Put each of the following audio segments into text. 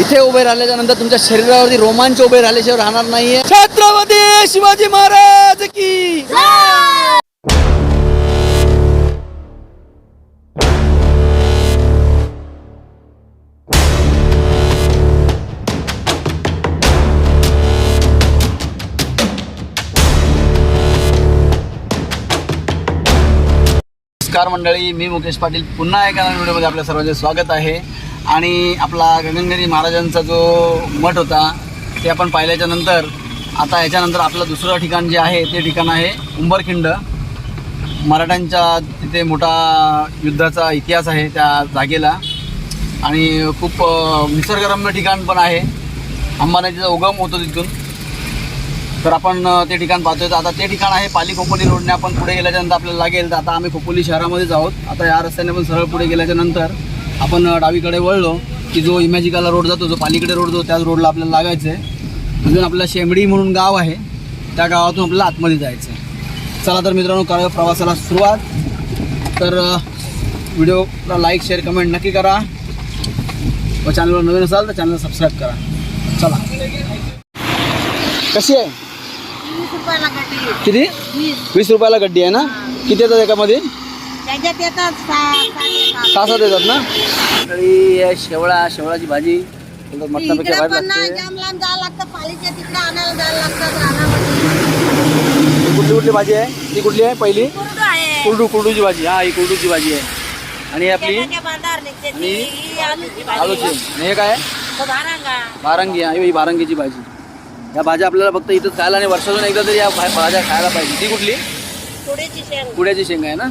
इथे उभे राहिल्याच्या नंतर तुमच्या शरीरावरती रोमांच उभे राहिल्याशिवाय राहणार नाहीये. छत्रपती शिवाजी महाराज की! नमस्कार मंडळी मी मुकेश पाटील. पुन्हा एका नवीन व्हिडिओमध्ये आपल्या सर्वांचे स्वागत आहे. आणि आपला गगनगिरी महाराजांचा जो मठ होता ते आपण पाहिल्याच्या नंतर आता याच्यानंतर आपलं दुसरं ठिकाण जे आहे ते ठिकाण आहे उंबरखिंड. मराठ्यांच्या तिथे मोठा युद्धाचा इतिहास आहे त्या जागेला. आणि खूप निसर्गरम्य ठिकाण पण आहे. अंबानाजीचा उगम होतो तिथून. तर आपण ते ठिकाण पाहतोय. तर आता ते ठिकाण आहे पाली खोपोली रोडने आपण पुढे गेल्याच्यानंतर आपल्याला लागेल. तर आता आम्ही खोपोली शहरामध्येच आहोत. आता या रस्त्याने पण सरळ पुढे गेल्याच्यानंतर आपण डावीकडे वळलो की जो इमॅजिकाला रोड जातो जो पालीकडे रोड जो त्याच रोडला आपल्याला लागायचं आहे अजून आपल्याला शेंबडी म्हणून गाव आहे. त्या गावातून आपल्याला आतमध्ये जायचं आहे चला तर मित्रांनो करा प्रवासाला सुरुवात. तर व्हिडिओला लाईक शेअर कमेंट नक्की करा. व चॅनलवर नवीन असाल तर चॅनल सबस्क्राईब करा. चला. कशी आहे? किती? वीस. वीस रुपयाला गड्डी आहे ना? किती येतात एकामध्ये? त्याच्यात येतात सहा सात येतात ना? शेवळा शेवळाची भाजी. नंतर मटणापेक्षा इकडे बाहेर पण ना लागते. जाम लांब जावं लागतं पालीच्या तिकडे आणायला जायला लागतं रानामध्ये ही कुठली कुठली भाजी आहे? ती कुठली आहे पहिली? कुरडू आहे. कुरडू कुरडूची भाजी. हा ही कुरडूची भाजी आहे. आणि ही आपली? शेंगाच्या बांधावर निघते ती. आणि ही आलूची भाजी. आलूची. आणि हे काय आहे? तो भारांगा. बारंगी आहे ही बारंगीची भाजी. या भाज्या आपल्याला फक्त इथंच खायला आणि वर्षातून एकदा तरी या भा- भाज्या खायला पाहिजे. ती कुठली? थोडीची शेंग. कुड्याची शेंगा आहे ना.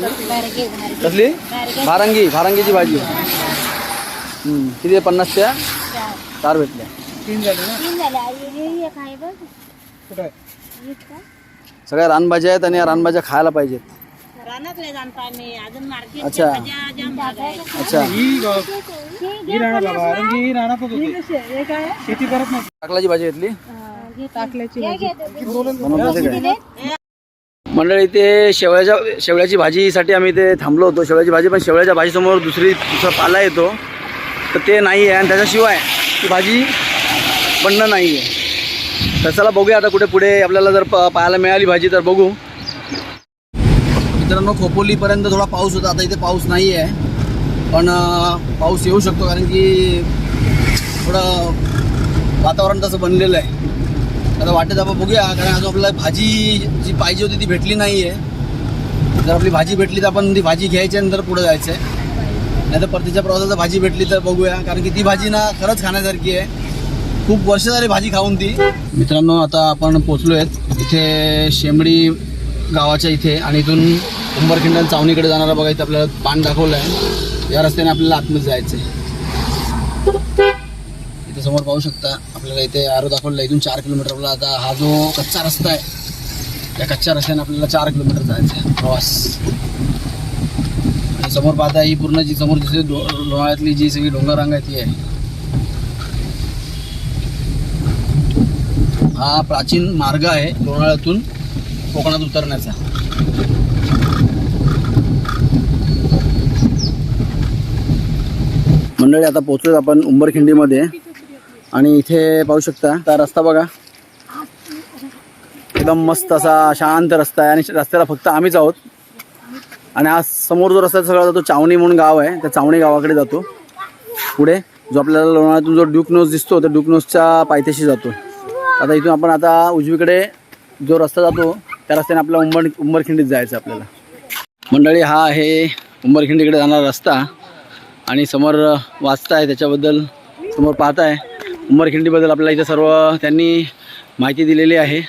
कसली? बारकी. भारंगी भारंगीची भाजी. हम्म, किती आहे? पन्नासच्या चार. चार भेटल्या. तीन झाले आई, हे एक आहे बघ. वीस का? सगळ्या रानभाज्या आहेत आणि या रानभाज्या खायला पाहिजेत. रानातले जाणतो आम्ही अजून मार्केट अच्छा. जाम भाज्या आहेत. अच्छा. हे घ्या पन्नास ना. टाकलाची भाजी घेतली टाकल्याची भाजी. बनवते काय मंडळी ते शेवळ्याच्या शेवळ्याची भाजीसाठी आम्ही इथे थांबलो होतो. शेवळ्याची भाजी पण शेवळ्याच्या भाजीसमोर दुसरी दुसरा पाला येतो. तर ते नाही आहे आणि त्याच्याशिवाय ती भाजी बनणं नाही आहे. तर चला बघूया आता कुठे पुढे आपल्याला जर प पाहायला मिळाली भाजी तर बघू. मित्रांनो खोपोलीपर्यंत थोडा पाऊस होता. आता इथे पाऊस नाही आहे. पण पाऊस येऊ शकतो कारण की थोडं वातावरण तसं बनलेलं आहे. आता वाटेत आपण बघूया कारण आज आपल्याला भाजी जी पाहिजे होती ती भेटली नाही आहे जर आपली भाजी भेटली तर आपण ती भाजी घ्यायची आणि नंतर पुढे जायचं आहे नाही तर परतीच्या प्रवासात भाजी भेटली तर बघूया कारण की ती भाजी ना खरंच खाण्यासारखी आहे. खूप वर्ष झाली भाजी खाऊन ती. मित्रांनो आता आपण पोचलो आहेत इथे शेंबडी गावाच्या इथे आणि इथून उंबरखिंड चावणीकडे जाणारा बघा इथे आपल्याला पान दाखवलं आहे या रस्त्याने आपल्याला आतमध्ये जायचं आहे इथे समोर पाहू शकता आपल्याला इथे आरो दाखवलेला इथून चार किलोमीटर आपला आता हा जो कच्चा रस्ता आहे त्या कच्च्या रस्त्याने आपल्याला चार किलोमीटर जायचं आहे. प्रवास. आणि समोर पाहता ही पूर्ण जी समोर दिसते डो जी सगळी डोंगररांग आहे ती आहे. हा प्राचीन मार्ग आहे लोणाळ्यातून कोकणात उतरण्याचा. मंडळी आता पोहोचलोय आपण उंबरखिंडीमध्ये. आणि इथे पाहू शकता हा रस्ता बघा. एकदम मस्त असा शांत रस्ता आहे आणि रस्त्याला फक्त आम्हीच आहोत. आणि आज समोर जो रस्ता सगळा जातो चावणी म्हणून गाव आहे. त्या चावणी गावाकडे जातो. पुढे जो आपल्याला लोणावळ्यातून जो ड्युकनोज दिसतो त्या ड्युकनोजच्या पायथ्याशी जातो. आता इथून आपण आता उजवीकडे जो रस्ता जातो त्या रस्त्याने आपल्या उंबर उंबरखिंडीत जायचं आपल्याला. मंडळी हा आहे उंबरखिंडीकडे जाणारा रस्ता. आणि समोर वाचताय त्याच्याबद्दल समोर पाहताय. उमरखिंडीबद्दल आपल्याला इथे सर्व त्यांनी माहिती दिलेली आहे.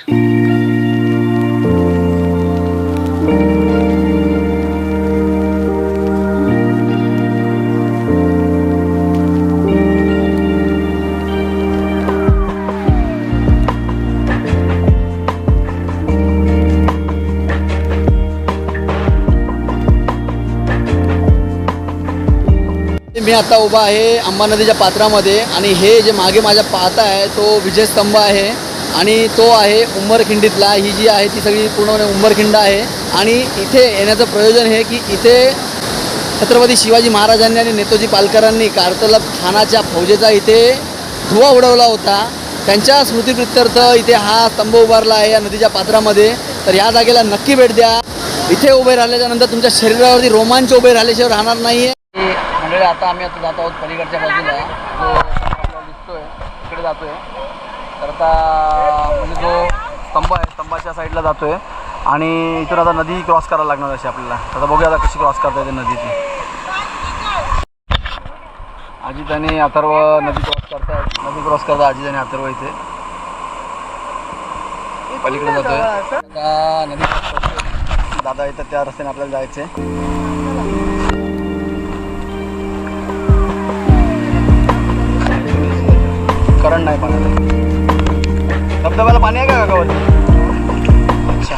मी आता उभा आहे अंबा नदीच्या पात्रामध्ये आणि हे जे मागे माझ्या पाहता आहे तो विजयस्तंभ आहे आणि तो आहे उंबरखिंडीतला ही जी आहे ती सगळी पूर्णपणे उंबरखिंड आहे. आणि इथे येण्याचं प्रयोजन हे की इथे छत्रपती शिवाजी महाराजांनी आणि नेतोजी पालकरांनी कारतलब खानाच्या फौजेचा इथे धुवा उडवला होता. त्यांच्या स्मृतीप्रित्यर्थ इथे हा स्तंभ उभारला आहे या नदीच्या पात्रामध्ये. तर या जागेला नक्की भेट द्या. इथे उभे राहिल्याच्या नंतर तुमच्या शरीरावरती रोमांच उभे राहिल्याशिवाय राहणार नाही आहे मंडळी आता आम्ही आता जात आहोत पलीकडच्या बाजूला. जो आपल्याला दिसतोय तिकडे जातोय. तर आता म्हणजे जो स्तंभ आहे स्तंभाच्या साईडला जातोय. आणि इथून आता नदी क्रॉस करायला लागणार अशी आपल्याला. आता बघूया आता कशी क्रॉस करता येते नदीची. अजित आणि अथर्व नदी क्रॉस करतात नदी क्रॉस करतात अजित आणि अथर्व इथे. पलीकडे जातोय. आता नदी क्रॉस करतोय. दादा इथं त्या रस्त्याने आपल्याला जायचंय. करंट नाही पाण्याला धबधब्याला पाणी आहे का वरती अच्छा.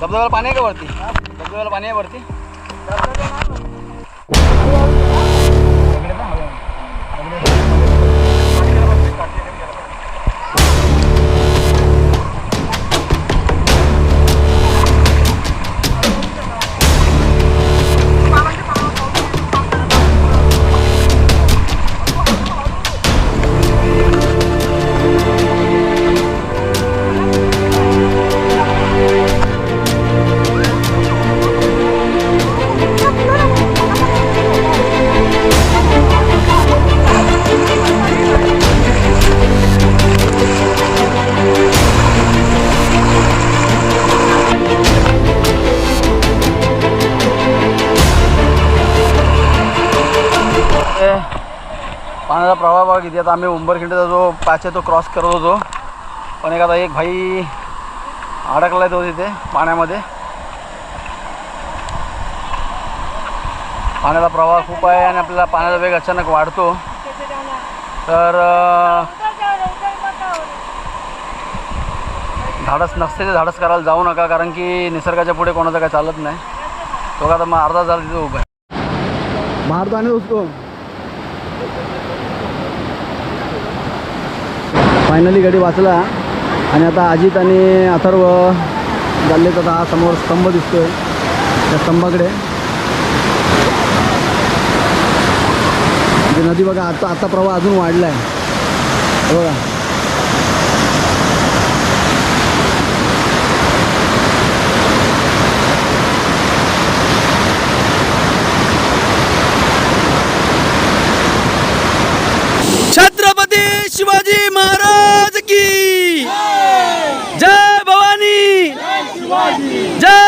धबधब्याला पाणी आहे का वरती? धबधब्याला पाणी आहे वरती? बघा किती आता आम्ही उंबरखिंडचा जो पॅच आहे तो क्रॉस करत होतो. पण एक आता एक भाई अडकला तो तिथे पाण्यामध्ये. पाण्याचा प्रवाह खूप आहे आणि आपल्याला पाण्याचा वेग अचानक वाढतो. तर धाडस नसते ते धाडस करायला जाऊ नका कारण की निसर्गाच्या पुढे कोणाचं काय चालत नाही. तो का आता मग अर्धा झाला तिथे उभा आहे. मारतो आणि उसको फायनली गाडी वाचला आणि आता अजित आणि अथर्व चाललेत आता हा समोर स्तंभ दिसतोय त्या स्तंभाकडे. म्हणजे नदी बघा आता आता प्रवाह अजून वाढला आहे बघा. জয়